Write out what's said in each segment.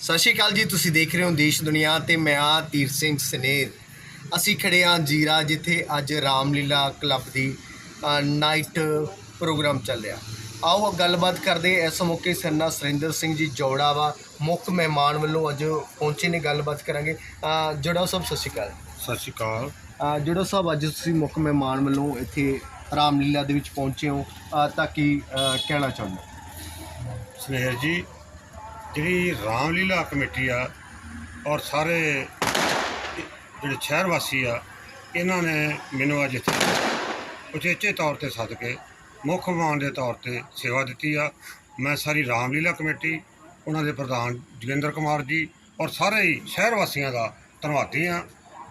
ਸਤਿ ਸ਼੍ਰੀ ਅਕਾਲ ਜੀ, ਤੁਸੀਂ ਦੇਖ ਰਹੇ ਹੋ ਦੇਸ਼ ਦੁਨੀਆ ਤੇ ਮੈਂ ਆ ਤੀਰ ਸਿੰਘ ਸਨੇਰ। ਅਸੀਂ ਖੜੇ ਆ ਜੀਰਾ, ਜਿੱਥੇ ਅੱਜ ਰਾਮਲੀਲਾ ਕਲੱਬ ਦੀ ਨਾਈਟ ਪ੍ਰੋਗਰਾਮ ਚੱਲ ਰਿਹਾ। ਆਓ ਗੱਲਬਾਤ ਕਰਦੇ ਇਸ ਮੌਕੇ ਸਰਨਾ ਸੁਰਿੰਦਰ ਸਿੰਘ ਜੀ ਜੋੜਾ ਵਾ ਮੁੱਖ ਮਹਿਮਾਨ ਵੱਲੋਂ ਅੱਜ ਪਹੁੰਚੇ ਨੇ ਗੱਲਬਾਤ ਕਰਾਂਗੇ। ਜੋੜਾ ਸਾਹਿਬ ਸਤਿ ਸ਼੍ਰੀ ਅਕਾਲ। ਸਤਿ ਸ਼੍ਰੀ ਅਕਾਲ। ਜੋੜਾ ਸਾਹਿਬ ਅੱਜ ਤੁਸੀਂ ਮੁੱਖ ਮਹਿਮਾਨ ਵੱਲੋਂ ਇੱਥੇ ਰਾਮਲੀਲਾ ਦੇ ਵਿੱਚ ਪਹੁੰਚੇ ਹੋ। ਤਾਂ ਕੀ ਕਹਿਣਾ ਚਾਹੁੰਦੇ? ਸਨੇਹਰ ਜੀ ਜਿਹੜੀ ਰਾਮਲੀਲਾ ਕਮੇਟੀ ਆ ਔਰ ਸਾਰੇ ਜਿਹੜੇ ਸ਼ਹਿਰ ਵਾਸੀ ਆ ਇਹਨਾਂ ਨੇ ਮੈਨੂੰ ਅੱਜ ਇੱਥੇ ਉਚੇਚੇ ਤੌਰ ਤੇ ਸੱਦ ਕੇ ਮੁੱਖ ਮਹਿਮਾਨ ਦੇ ਤੌਰ ਤੇ ਸੇਵਾ ਦਿੱਤੀ ਆ। ਮੈਂ ਸਾਰੀ ਰਾਮਲੀਲਾ ਕਮੇਟੀ, ਉਹਨਾਂ ਦੇ ਪ੍ਰਧਾਨ ਜੋਗਿੰਦਰ ਕੁਮਾਰ ਜੀ ਔਰ ਸਾਰੇ ਹੀ ਸ਼ਹਿਰ ਵਾਸੀਆਂ ਦਾ ਧੰਨਵਾਦੀ ਆ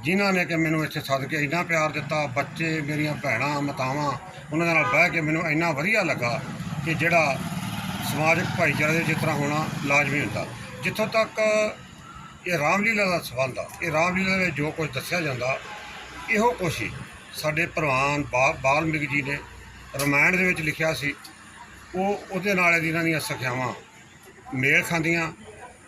ਜਿਨ੍ਹਾਂ ਨੇ ਕਿ ਮੈਨੂੰ ਇੱਥੇ ਸੱਦ ਕੇ ਇੰਨਾ ਪਿਆਰ ਦਿੱਤਾ, ਬੱਚੇ, ਮੇਰੀਆਂ ਭੈਣਾਂ, ਮਾਤਾਵਾਂ, ਉਹਨਾਂ ਦੇ ਨਾਲ ਬਹਿ ਕੇ ਮੈਨੂੰ ਇੰਨਾ ਵਧੀਆ ਲੱਗਾ ਕਿ ਜਿਹੜਾ ਸਮਾਜਿਕ ਭਾਈਚਾਰੇ ਦੇ ਜਿਸ ਤਰ੍ਹਾਂ ਹੋਣਾ ਲਾਜ਼ਮੀ ਹੁੰਦਾ। ਜਿੱਥੋਂ ਤੱਕ ਇਹ ਰਾਮਲੀਲਾ ਦਾ ਸਬੰਧ ਆ, ਇਹ ਰਾਮਲੀਲਾ ਦੇ ਵਿੱਚ ਜੋ ਕੁਝ ਦੱਸਿਆ ਜਾਂਦਾ, ਇਹੋ ਕੁਛ ਹੀ ਸਾਡੇ ਪ੍ਰਵਾਨ ਬਾਲ ਬਾਲਮੀਕ ਜੀ ਨੇ ਰਾਮਾਇਣ ਦੇ ਵਿੱਚ ਲਿਖਿਆ ਸੀ, ਉਹ ਉਹਦੇ ਨਾਲ ਇਹਨਾਂ ਦੀਆਂ ਸਖਿਆਵਾਂ ਮੇਲ ਖਾਂਦੀਆਂ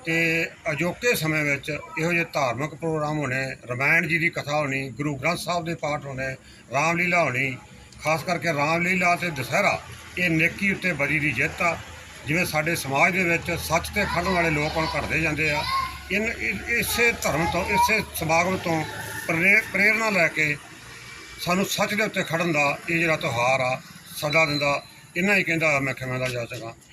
ਤੇ ਅਜੋਕੇ ਸਮੇਂ ਵਿੱਚ ਇਹੋ ਜਿਹੇ ਧਾਰਮਿਕ ਪ੍ਰੋਗਰਾਮ ਹੋਣੇ, ਰਾਮਾਇਣ ਜੀ ਦੀ ਕਥਾ ਹੋਣੀ, ਗੁਰੂ ਗ੍ਰੰਥ ਸਾਹਿਬ ਦੇ ਪਾਠ ਹੋਣੇ, ਰਾਮਲੀਲਾ ਹੋਣੀ, ਖਾਸ ਕਰਕੇ ਰਾਮਲੀਲਾ ਤੇ ਦੁਸਹਿਰਾ, ਇਹ ਨੇਕੀ ਉੱਤੇ ਬਦੀ ਦੀ ਜਿੱਤ ਆ। ਜਿਵੇਂ ਸਾਡੇ ਸਮਾਜ ਦੇ ਵਿੱਚ ਸੱਚ ਤੇ ਖੜਨ ਵਾਲੇ ਲੋਕ ਹੁਣ ਘਟਦੇ ਜਾਂਦੇ ਆ, ਇਨ ਇਸੇ ਧਰਮ ਤੋਂ, ਇਸੇ ਸਮਾਗਮ ਤੋਂ ਪ੍ਰੇਰ- ਪ੍ਰੇਰਣਾ ਲੈ ਕੇ ਸਾਨੂੰ ਸੱਚ ਦੇ ਉੱਤੇ ਖੜਨ ਦਾ ਇਹ ਜਿਹੜਾ ਤਿਉਹਾਰ ਆ ਸਦਾ ਦਿੰਦਾ ਇੰਨਾ ਹੀ ਕਹਿੰਦਾ ਮੈਂ ਖਿਮਾ ਦਾ ਜਾ ਸਕਾਂ।